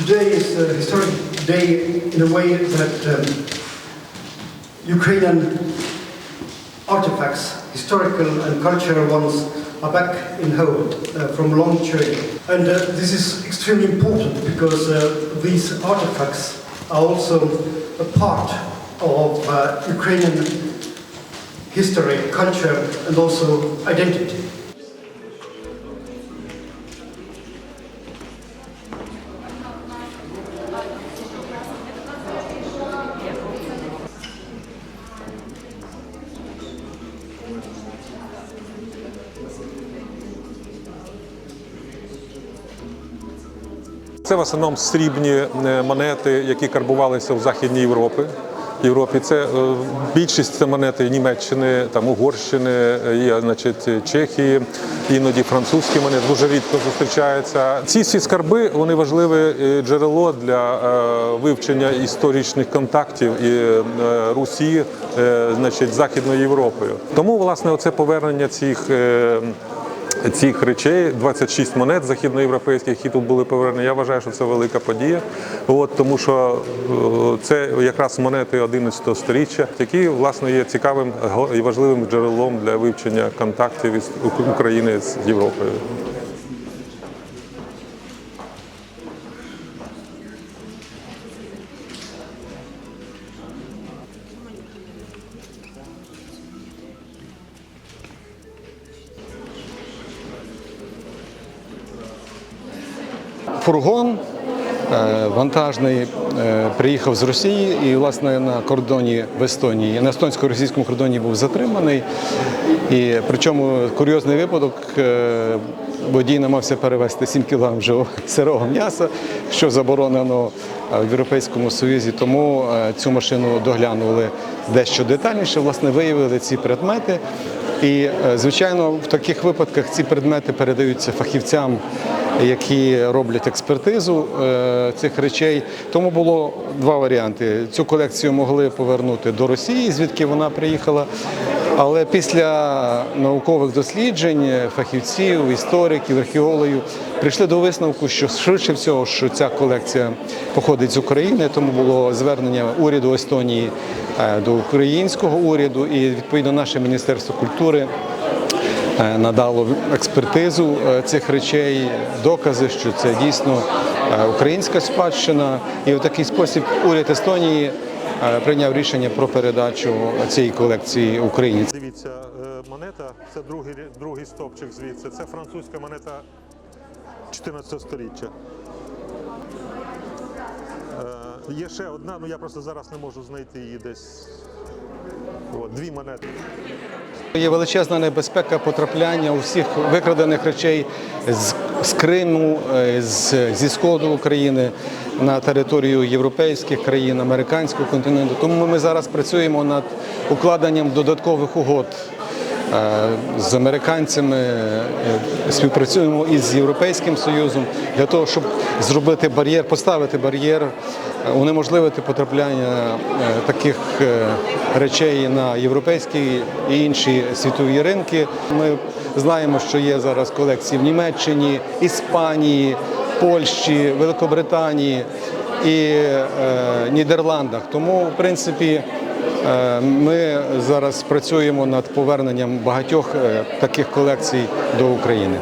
Today is a historic day in a way that um, Ukrainian artifacts, historical and cultural ones, are back in home uh, from long journey. And uh, this is extremely important because uh, these artifacts are also a part of uh, Ukrainian history, culture, and also identity. Це в основному срібні е, монети, які карбувалися в Західній Європі. Європі це е, більшість це монети Німеччини, там Угорщини, е, є, значить, Чехії, іноді французькі монети дуже рідко зустрічаються. Ці всі скарби вони важливе джерело для вивчення історичних контактів і Русі, значить, Західною Європою. Тому власне оце повернення цих. Цих речей 26 монет західноєвропейських, які тут були повернені. Я вважаю, що це велика подія. От, тому що е, це якраз монети 11 століття, які власне є цікавим і важливим джерелом для вивчення контактів із України з Європою. Фургон е, вантажний е, приїхав з Росії і, власне, на кордоні в Естонії, на естонсько-російському кордоні був затриманий. І причому курйозний випадок. е, Водій намагався перевезти 7 кг сирого м'яса, що заборонено в Європейському Союзі. Тому е, цю машину доглянули дещо детальніше. Власне, виявили ці предмети. І, е, звичайно, в таких випадках ці предмети передаються фахівцям які роблять експертизу е, цих речей. Тому було два варіанти. Цю колекцію могли повернути до Росії, звідки вона приїхала. Але після наукових досліджень фахівців, істориків, археологів прийшли до висновку, що швидше всього, що ця колекція походить з України, тому було звернення уряду Естонії е, до українського уряду, і відповідно наше міністерство культури е, надало експертизу е, цих речей, докази, що це дійсно е, українська спадщина. І в такий спосіб уряд Естонії е, прийняв рішення про передачу цієї колекції Україні. Дивіться, е, монета це другий, другий стовпчик звідси. Це французька монета 14 століття. Е, Є ще одна, ну я просто зараз не можу знайти її десь. О, дві монети. Є величезна небезпека потрапляння усіх викрадених речей з, з Криму, е, з, зі сходу України на територію європейських країн, американського континенту. Тому ми зараз працюємо над укладенням додаткових угод з американцями, е, співпрацюємо із Європейським Союзом для того, щоб зробити бар'єр, поставити бар'єр, е, унеможливити потрапляння е, таких е, речей на європейські і інші світові ринки. Ми знаємо, що є зараз колекції в Німеччині, Іспанії, Польщі, Великобританії і е, Нідерландах. Тому, в принципі, е, Е, ми зараз працюємо над поверненням багатьох е, таких колекцій до України.